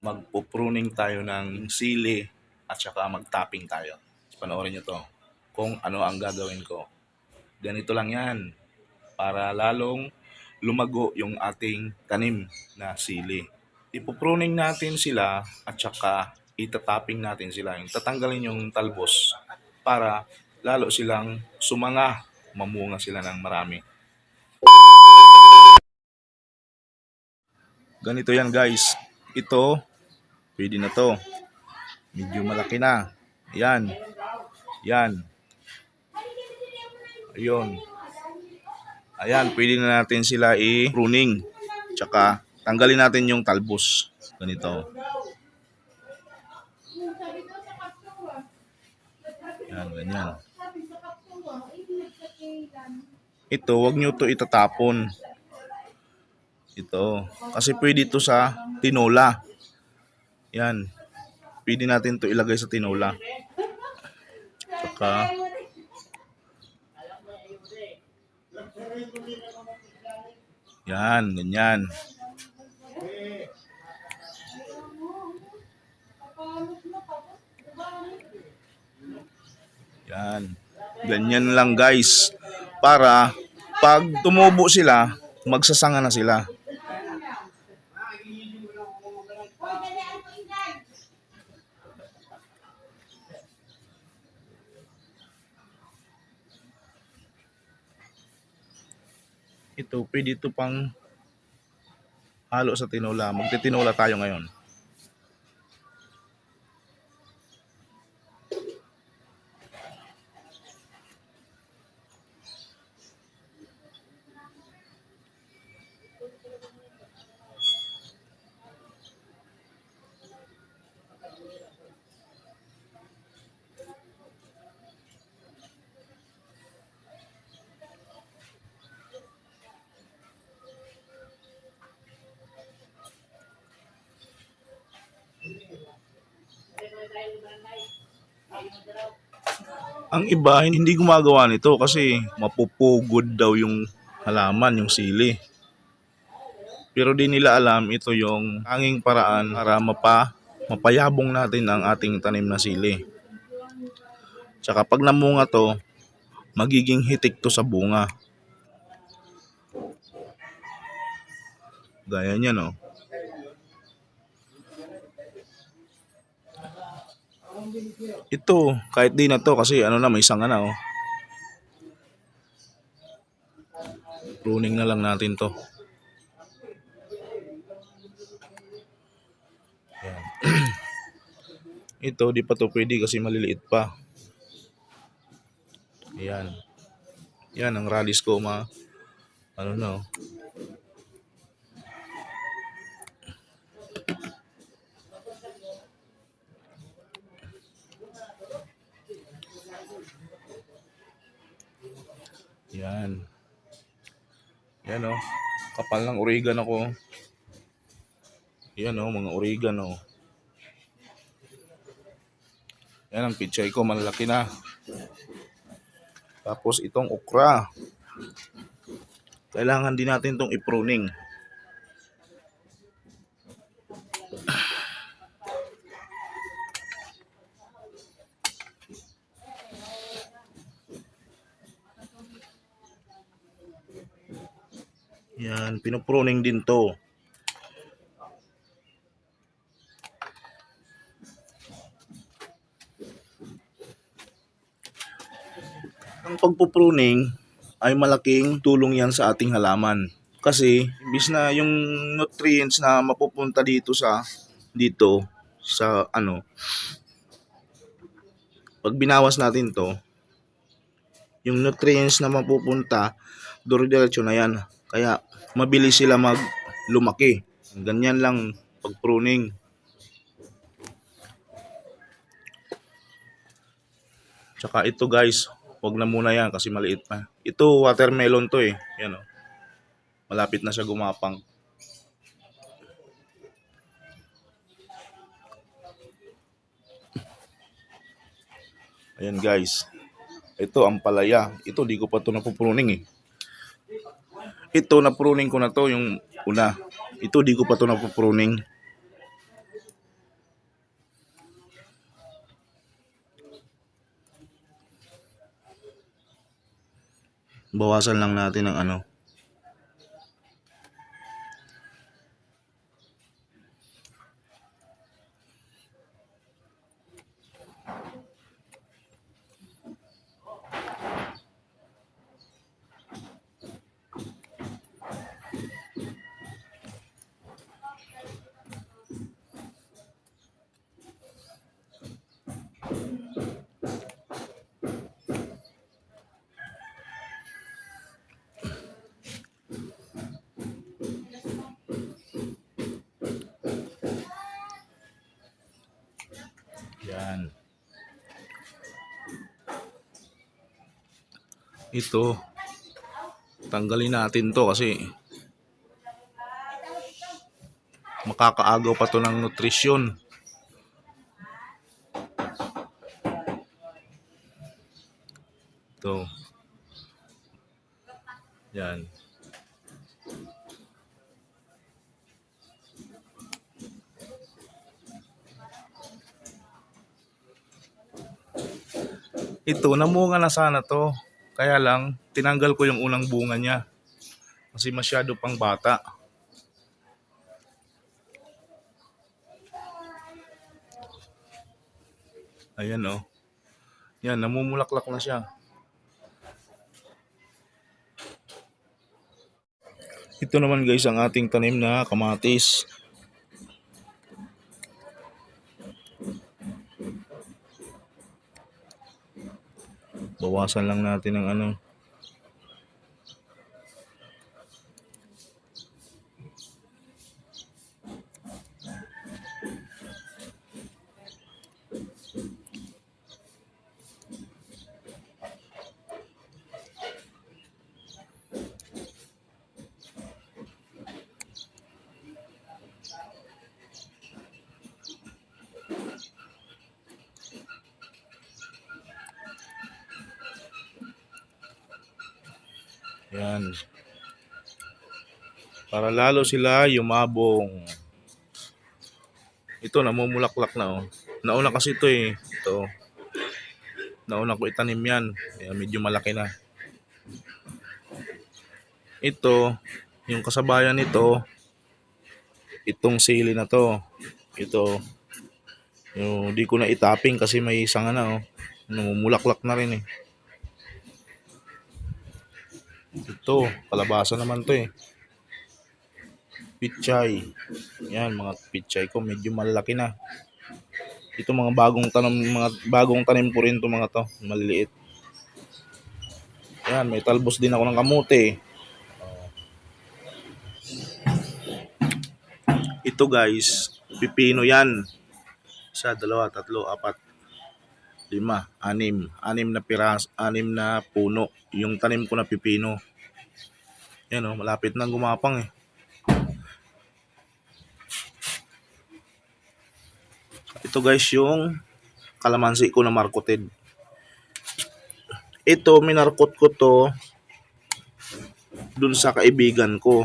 magpupruning tayo ng sili at saka magtapping tayo. Panoorin nyo to kung ano ang gagawin ko. Ganito lang yan para lalong lumago yung ating tanim na sili. Ipupruning natin sila at saka itatapping natin sila. Yung tatanggalin yung talbos para lalo silang sumanga, mamunga sila ng marami. Ganito yan guys. Ito, pwede na to. Medyo malaki na. Yan. Yan. Ayun. Ayan, pwede na natin sila i-pruning. Tsaka, tanggalin natin yung talbos. Ganito. Yan, ganyan. Ito, wag nyo to itatapon. Ito. Kasi pwede to sa tinola. Yan. Pwede natin to ilagay sa tinola. Tsaka, yan, ganyan. Yan. Ganyan lang guys. Para pag tumubo sila, magsasanga na sila. Ito, pwede ito pang halo sa tinola. Magtitinola tayo ngayon. Ang iba, hindi gumagawa nito kasi mapupugod daw yung halaman, yung sili. Pero di nila alam ito yung tanging paraan para mapa, mapayabong natin ang ating tanim na sili. Tsaka pag namunga to, magiging hitik to sa bunga. Gaya niyan oh. Ito, kahit di na to kasi ano na may sanga na oh. Pruning na lang natin to. Ito, di pa to pwede kasi maliliit pa. Ayan. Yan, ang rallies ko ma... Ano na oh. Yan. Yan oh. Kapal ng oregano ko. Yan oh, mga oregano. Yan ang pichay ko, malaki na. Tapos itong okra. Kailangan din natin itong i-pruning. Yan, pinupruning din to. Ang pagpupruning ay malaking tulong yan sa ating halaman. Kasi, imbis na yung nutrients na mapupunta dito sa, dito, sa ano, pag binawas natin to, yung nutrients na mapupunta, duro-diretso na yan. Kaya, mabilis sila mag lumaki. Ganyan lang pag pruning. Tsaka ito guys, wag na muna yan kasi maliit pa. Ito watermelon to eh. Yan oh. Malapit na siya gumapang. Ayan guys. Ito ang palaya. Ito di ko pa to napupruning eh ito na pruning ko na to yung una. Ito di ko pa to na pruning bawasan lang natin ang ano. Ito. Tanggalin natin to kasi makakaagaw pa to ng nutrisyon. Ito. Yan. Ito, namunga na sana to. Kaya lang, tinanggal ko yung unang bunga niya. Kasi masyado pang bata. Ayan oh. Yan, namumulaklak na siya. Ito naman guys ang ating tanim na kamatis. Bawasan lang natin ng ano. Yan. Para lalo sila yumabong. Ito, namumulaklak na oh. Nauna kasi ito eh. Ito. Nauna ko itanim yan. Kaya medyo malaki na. Ito, yung kasabayan nito, itong sili na to. Ito. Yung di ko na itaping kasi may isang ano, oh. namumulaklak na rin eh. Ito, kalabasa naman to eh. Pichay. Yan, mga pichay ko medyo malaki na. Ito mga bagong tanim, mga bagong tanim ko rin to mga to, maliliit. Yan, may talbos din ako ng kamote. Ito guys, pipino yan. Isa, dalawa, tatlo, apat, lima, anim. Anim na piras, anim na puno. Yung tanim ko na pipino. Yan oh, malapit na gumapang eh. Ito guys yung kalamansi ko na marketed. Ito, minarkot ko to dun sa kaibigan ko.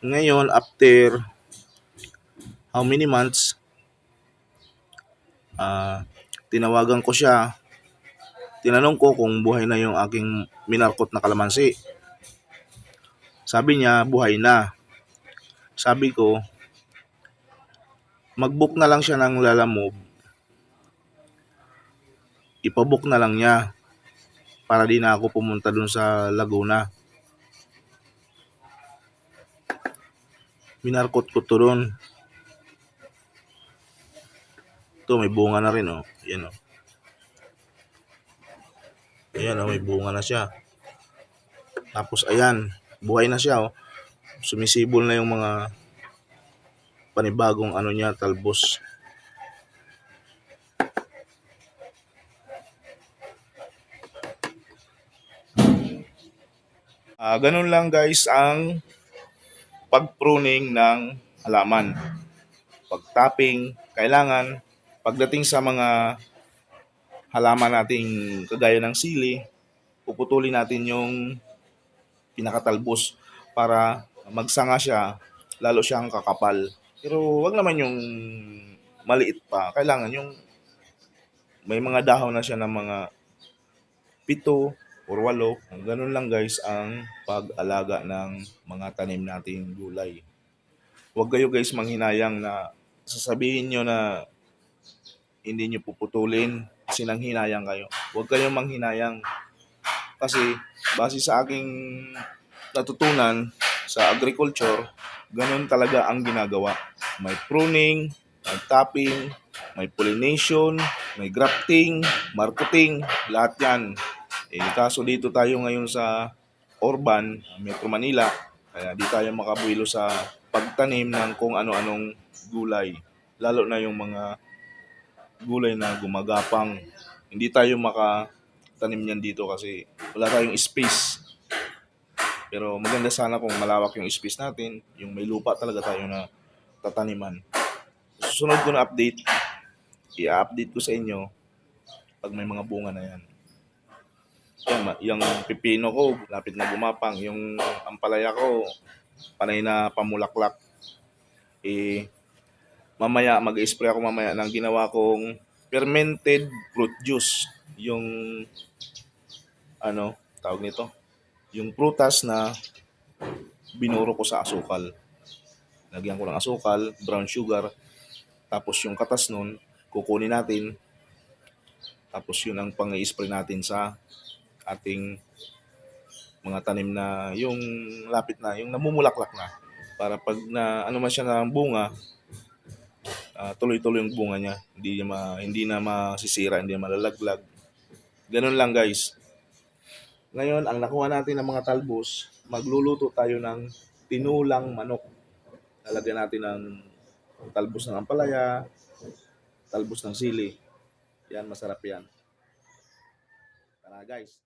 Ngayon, after how many months, ah tinawagan ko siya. Tinanong ko kung buhay na yung aking minarkot na kalamansi. Sabi niya, buhay na. Sabi ko, mag-book na lang siya ng Lalamove. Ipabook na lang niya para di na ako pumunta dun sa Laguna. Minarkot ko to dun. Ito, may bunga na rin, oh. Yan, oh. Ayan, oh, may bunga na siya. Tapos, ayan, buhay na siya, oh. Sumisibol na yung mga panibagong ano niya, talbos. Ah, ganun lang guys ang pag-pruning ng halaman. Pag-tapping, kailangan pagdating sa mga halaman nating kagaya ng sili, puputulin natin yung pinakatalbos para magsanga siya, lalo siyang kakapal. Pero wag naman yung maliit pa. Kailangan yung may mga dahon na siya ng mga pito or walo. Ganun lang guys ang pag-alaga ng mga tanim nating gulay. Huwag kayo guys manghinayang na sasabihin nyo na hindi nyo puputulin kasi nanghinayang kayo. Huwag kayong manghinayang kasi base sa aking natutunan sa agriculture, ganun talaga ang ginagawa. May pruning, may tapping, may pollination, may grafting, marketing, lahat yan. Eh, kaso dito tayo ngayon sa urban, Metro Manila, kaya di tayo makabuelo sa pagtanim ng kung ano-anong gulay. Lalo na yung mga gulay na gumagapang. Hindi tayo makatanim niyan dito kasi wala tayong space. Pero maganda sana kung malawak yung space natin, yung may lupa talaga tayo na tataniman. Susunod ko na update, i-update ko sa inyo pag may mga bunga na yan. Yan, yung pipino ko, lapit na gumapang. Yung ampalaya ko, panay na pamulaklak. Eh, mamaya, mag-spray ako mamaya ng ginawa kong fermented fruit juice. Yung, ano, tawag nito? Yung prutas na binuro ko sa asukal. Lagyan ko ng asukal, brown sugar, tapos yung katas nun, kukunin natin, tapos yun ang pang-spray natin sa ating mga tanim na yung lapit na, yung namumulaklak na. Para pag na ano man siya ng bunga, ah, tuloy-tuloy yung bunga niya. Hindi niya ma, hindi na masisira, hindi na malalaglag. Ganun lang guys. Ngayon, ang nakuha natin ng mga talbos, magluluto tayo ng tinulang manok. Lalagyan natin ng talbos ng ampalaya, talbos ng sili. Yan, masarap yan. Tara guys.